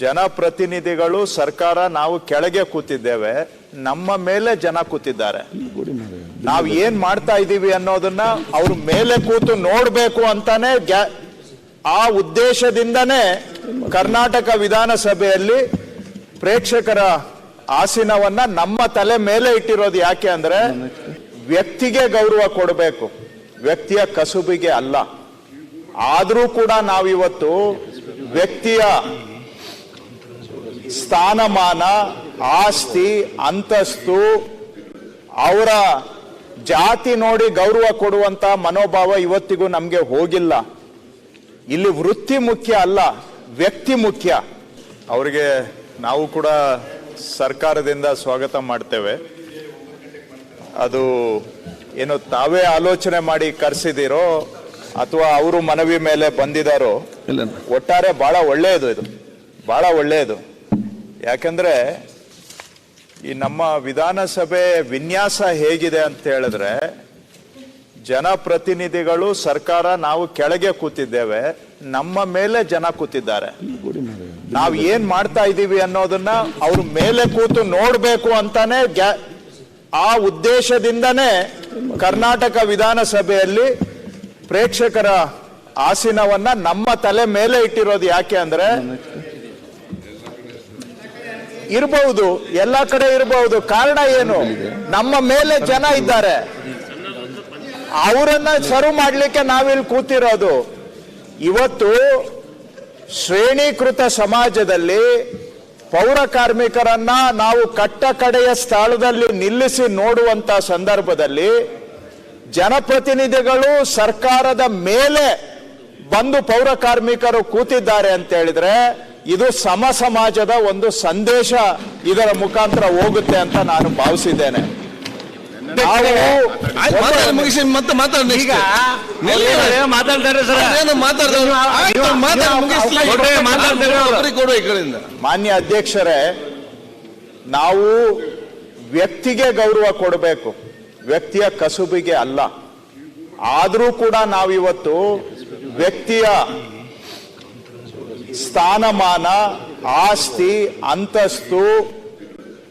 ಜನಪ್ರತಿನಿಧಿಗಳು ಸರ್ಕಾರ ನಾವು ಕೆಳಗೆ ಕೂತಿದ್ದೇವೆ, ನಮ್ಮ ಮೇಲೆ ಜನ ಕೂತಿದ್ದಾರೆ. ನಾವು ಏನ್ ಮಾಡ್ತಾ ಇದ್ದೀವಿ ಅನ್ನೋದನ್ನ ಅವ್ರ ಮೇಲೆ ಕೂತು ನೋಡ್ಬೇಕು ಅಂತಾನೆ ಆ ಉದ್ದೇಶದಿಂದನೇ ಕರ್ನಾಟಕ ವಿಧಾನಸಭೆಯಲ್ಲಿ ಪ್ರೇಕ್ಷಕರ ಆಸೀನವನ್ನ ನಮ್ಮ ತಲೆ ಮೇಲೆ ಇಟ್ಟಿರೋದು ಯಾಕೆ ಅಂದ್ರೆ ವ್ಯಕ್ತಿಗೆ ಗೌರವ ಕೊಡಬೇಕು, ವ್ಯಕ್ತಿಯ ಕಸುಬಿಗೆ ಅಲ್ಲ. ಆದರೂ ಕೂಡ ನಾವಿವತ್ತು ವ್ಯಕ್ತಿಯ ಸ್ಥಾನಮಾನ ಆಸ್ತಿ ಅಂತಸ್ತು ಅವರ ಜಾತಿ ನೋಡಿ ಗೌರವ ಕೊಡುವಂತ ಮನೋಭಾವ ಇವತ್ತಿಗೂ ನಮಗೆ ಹೋಗಿಲ್ಲ. ಇಲ್ಲಿ ವೃತ್ತಿ ಮುಖ್ಯ ಅಲ್ಲ ವ್ಯಕ್ತಿ ಮುಖ್ಯ. ಅವರಿಗೆ ನಾವು ಕೂಡ ಸರ್ಕಾರದಿಂದ ಸ್ವಾಗತ ಮಾಡ್ತೇವೆ. ಅದು ಏನು ತಾವೇ ಆಲೋಚನೆ ಮಾಡಿ ಕರೆಸಿದಿರೋ ಅಥವಾ ಅವರು ಮನವಿ ಮೇಲೆ ಬಂದಿದಾರೋ ಒಟ್ಟಾರೆ ಬಹಳ ಒಳ್ಳೆಯದು ಇದು. ಬಹಳ ಒಳ್ಳೆಯದು. ಯಾಕಂದ್ರೆ ಈ ನಮ್ಮ ವಿಧಾನಸಭೆ ವಿನ್ಯಾಸ ಹೇಗಿದೆ ಅಂತ ಹೇಳಿದ್ರೆ ಜನಪ್ರತಿನಿಧಿಗಳು, ಸರ್ಕಾರ ನಾವು ಕೆಳಗೆ ಕೂತಿದ್ದೇವೆ, ನಮ್ಮ ಮೇಲೆ ಜನ ಕೂತಿದ್ದಾರೆ. ನಾವು ಏನ್ ಮಾಡ್ತಾ ಇದ್ದೀವಿ ಅನ್ನೋದನ್ನ ಅವ್ರ ಮೇಲೆ ಕೂತು ನೋಡ್ಬೇಕು ಅಂತಾನೆ ಆ ಉದ್ದೇಶದಿಂದನೇ ಕರ್ನಾಟಕ ವಿಧಾನಸಭೆಯಲ್ಲಿ ಪ್ರೇಕ್ಷಕರ ಆಸೀನವನ್ನ ನಮ್ಮ ತಲೆ ಮೇಲೆ ಇಟ್ಟಿರೋದು ಯಾಕೆ ಅಂದ್ರೆ ಇರಬಹುದು ಎಲ್ಲ ಕಡೆ ಇರಬಹುದು ಕಾರಣ ಏನು? ನಮ್ಮ ಮೇಲೆ ಜನ ಇದ್ದಾರೆ. ಅವರನ್ನ ಸರ್ವ್ ಮಾಡ್ಲಿಕ್ಕೆ ನಾವಿಲ್ಲಿ ಕೂತಿರೋದು. ಇವತ್ತು ಶ್ರೇಣೀಕೃತ ಸಮಾಜದಲ್ಲಿ ಪೌರ ಕಾರ್ಮಿಕರನ್ನ ನಾವು ಕಟ್ಟ ಕಡೆಯ ಸ್ಥಳದಲ್ಲಿ ನಿಲ್ಲಿಸಿ ನೋಡುವಂತ ಸಂದರ್ಭದಲ್ಲಿ ಜನಪ್ರತಿನಿಧಿಗಳು ಸರ್ಕಾರದ ಮೇಲೆ ಬಂದು ಪೌರ ಕಾರ್ಮಿಕರು ಕೂತಿದ್ದಾರೆ ಅಂತ ಹೇಳಿದ್ರೆ ಇದು ಸಮ ಸಮಾಜದ ಒಂದು ಸಂದೇಶ ಇದರ ಮುಖಾಂತರ ಹೋಗುತ್ತೆ ಅಂತ ನಾನು ಭಾವಿಸಿದ್ದೇನೆ. ಮಾನ್ಯ ಅಧ್ಯಕ್ಷರೇ ನಾವು ವ್ಯಕ್ತಿಗೆ ಗೌರವ ಕೊಡಬೇಕು. ವ್ಯಕ್ತಿಯ ಕಸುಬಿಗೆ ಅಲ್ಲ. ಆದರೂ ಕೂಡ ನಾವಿವತ್ತು ವ್ಯಕ್ತಿಯ ಸ್ಥಾನಮಾನ, ಆಸ್ತಿ, ಅಂತಸ್ತು,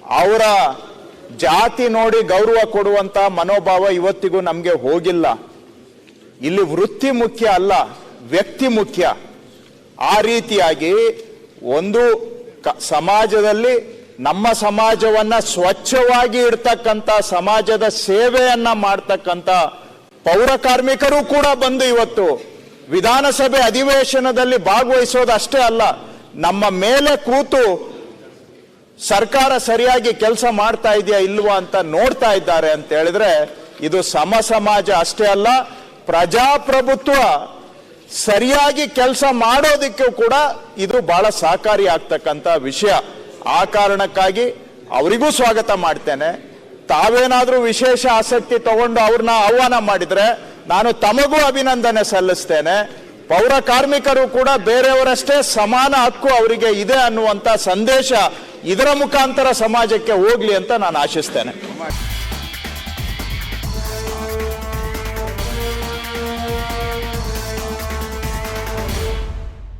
ಅವರ ಜಾತಿ ನೋಡಿ ಗೌರವ ಕೊಡುವಂತ ಮನೋಭಾವ ಇವತ್ತಿಗೂ ನಮಗೆ ಹೋಗಿಲ್ಲ. ಇಲ್ಲಿ ವೃತ್ತಿ ಮುಖ್ಯ ಅಲ್ಲ, ವ್ಯಕ್ತಿ ಮುಖ್ಯ. ಆ ರೀತಿಯಾಗಿ ಒಂದು ಸಮಾಜದಲ್ಲಿ ನಮ್ಮ ಸಮಾಜವನ್ನ ಸ್ವಚ್ಛವಾಗಿ ಇಡ್ತಕ್ಕಂಥ ಸಮಾಜದ ಸೇವೆಯನ್ನ ಮಾಡ್ತಕ್ಕಂಥ ಪೌರ ಕಾರ್ಮಿಕರು ಕೂಡ ಬಂದು ಇವತ್ತು ವಿಧಾನಸಭೆ ಅಧಿವೇಶನದಲ್ಲಿ ಭಾಗವಹಿಸೋದು ಅಷ್ಟೇ ಅಲ್ಲ, ನಮ್ಮ ಮೇಲೆ ಕೂತು ಸರ್ಕಾರ ಸರಿಯಾಗಿ ಕೆಲಸ ಮಾಡ್ತಾ ಇದೆಯಾ ಇಲ್ವಾ ಅಂತ ನೋಡ್ತಾ ಇದ್ದಾರೆ ಅಂತ ಹೇಳಿದ್ರೆ, ಇದು ಸಮ ಸಮಾಜ ಅಷ್ಟೇ ಅಲ್ಲ, ಪ್ರಜಾಪ್ರಭುತ್ವ ಸರಿಯಾಗಿ ಕೆಲಸ ಮಾಡೋದಕ್ಕೂ ಕೂಡ ಇದು ಬಹಳ ಸಹಕಾರಿ ಆಗ್ತಕ್ಕಂಥ ವಿಷಯ. ಆ ಕಾರಣಕ್ಕಾಗಿ ಅವರಿಗೂ ಸ್ವಾಗತ ಮಾಡ್ತೇನೆ. ತಾವೇನಾದ್ರೂ ವಿಶೇಷ ಆಸಕ್ತಿ ತಗೊಂಡು ಅವ್ರನ್ನ ಆಹ್ವಾನ ಮಾಡಿದ್ರೆ ನಾನು ತಮಗೂ ಅಭಿನಂದನೆ ಸಲ್ಲಿಸ್ತೇನೆ. ಪೌರ ಕಾರ್ಮಿಕರು ಕೂಡ ಬೇರೆಯವರಷ್ಟೇ ಸಮಾನ ಹಕ್ಕು ಅವರಿಗೆ ಇದೆ ಅನ್ನುವಂತ ಸಂದೇಶ ಇದರ ಮುಖಾಂತರ ಸಮಾಜಕ್ಕೆ ಹೋಗ್ಲಿ ಅಂತ ನಾನು ಆಶಿಸ್ತೇನೆ.